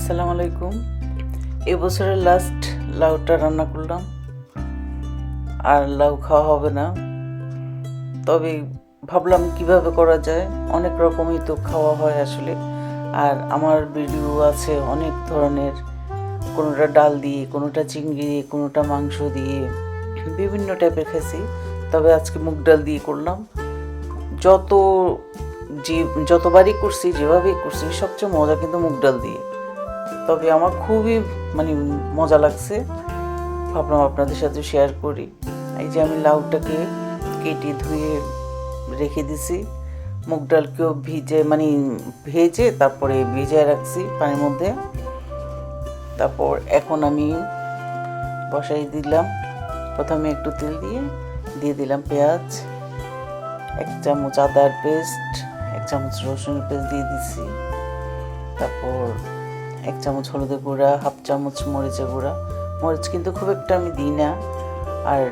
আসসালামু আলাইকুম। এবছরের লাস্ট লাউটা রান্না করলাম। আর লাউ খাওয়া হবে না। তবে ভাবলাম কীভাবে করা যায়? অনেক রকমই তো খাওয়া হয় আসলে। আর আমার ভিডিও আছে অনেক ধরনের। কোনোটা ডাল দিয়ে, কোনোটা চিংড়ি দিয়ে, কোনোটা মাংস দিয়ে। বিভিন্ন টাইপের খেয়েছি। তবে আজকে মুগ ডাল দিয়ে করলাম। যত যে, যতবারই করছি, যেভাবেই করছি, সবচেয়ে মজা কিন্তু মুগ ডাল দিয়ে। তবে আমার খুবই মানে মজা লাগছে। ভাবলাম আপনাদের সাথে শেয়ার করি। এই যে আমি লাউটাকে কেটে ধুয়ে রেখে দিছি। মুগ ডালকেও ভিজে মানে ভেজে তারপরে ভিজিয়ে রাখছি পানির মধ্যে। তারপর এখন আমি বসাই দিলাম। প্রথমে একটু তেল দিয়ে দিয়ে দিলাম পেঁয়াজ, এক চামচ আদার পেস্ট, এক চামচ রসুনের পেস্ট দিয়ে দিছি। তারপর এক চামচ হলুদের গুঁড়া, হাফ চামচ মরিচের গুঁড়া। মরিচ কিন্তু খুব একটা আমি দিই না। আর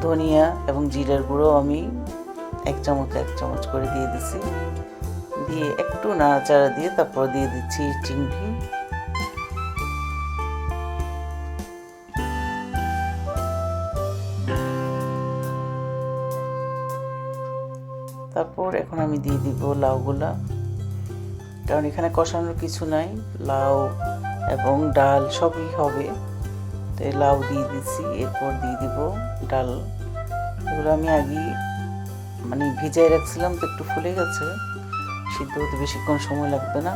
ধনিয়া এবং জিরার গুঁড়ো আমি এক চামচ এক চামচ করে দিয়ে দিছি। দিয়ে একটু নাড়াচাড়া দিয়ে তারপর দিয়ে দিচ্ছি চিংড়ি। তারপর এখন আমি দিয়ে দিব লাউগুলা। কারণ এখানে কষানোর কিছু নাই, লাউ এবং ডাল সবই হবে। তো লাউ দিয়ে দিচ্ছি এরপর দিয়ে দিব ডাল। এগুলো আমি আগেই মানে ভিজাই রাখছিলাম তো একটু ফুলে গেছে, সিদ্ধ হতে বেশিক্ষণ সময় লাগবে না।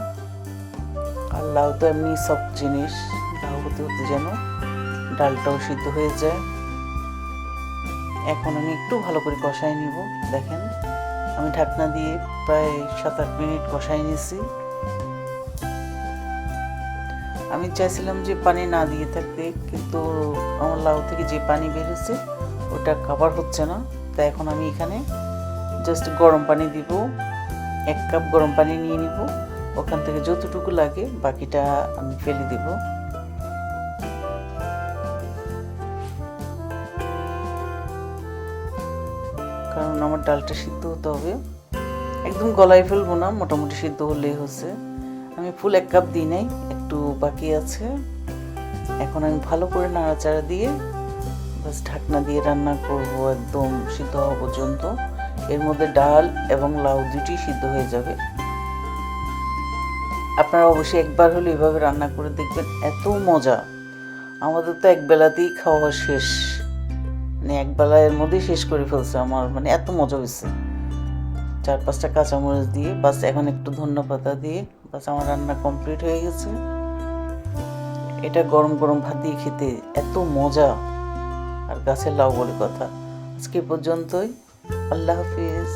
আর লাউ তো এমনি সব জিনিস, লাউ হতে হতে যেন ডালটাও সিদ্ধ হয়ে যায়। এখন আমি একটু ভালো করে কষাই নিব, দেখেন। আমি ঢাকনা দিয়ে প্রায় সাত আট মিনিট কষাই নিয়েছি। আমি চাইছিলাম যে পানি না দিয়ে থাকতে, কিন্তু আমার লাউ থেকে যে পানি বেরোচ্ছে, ওটা কাভার হচ্ছে না। তাই এখন আমি এখানে জাস্ট গরম পানি দিব, এক কাপ গরম পানি নিয়ে নিব। ওখান থেকে যতটুকু লাগে বাকিটা আমি ফেলে দিব। কারণ আমার ডালটা সিদ্ধ হতে হবে। একদম গলায় ফেলব না, মোটামুটি সিদ্ধ হলেই হচ্ছে। আমি ফুল এক কাপ দিই নাই, একটু বাকি আছে। এখন আমি ভালো করে নাড়াচাড়া দিয়ে বাস ঢাকনা দিয়ে রান্না করব একদম সিদ্ধ হওয়া পর্যন্ত। এর মধ্যে ডাল এবং লাউ দুটি সিদ্ধ হয়ে যাবে। আপনারা অবশ্যই একবার হলে এভাবে রান্না করে দেখবেন, এত মজা। আমাদের তো এক বেলাতেই খাওয়া শেষ। মানে এক বেলায়ের মধ্যেই শেষ করে ফেলছে আমার মানে এত মজা হয়েছে। চার পাঁচটা কাঁচামরিচ দিয়ে, বাস এখন একটু ধন্য পাতা দিয়ে, বাস আমার রান্না কমপ্লিট হয়ে গেছে। এটা গরম গরম ভাত দিয়ে খেতে এত মজা, আর গাছের লাউ বলে কথা। আজকে পর্যন্তই, আল্লাহ হাফিজ।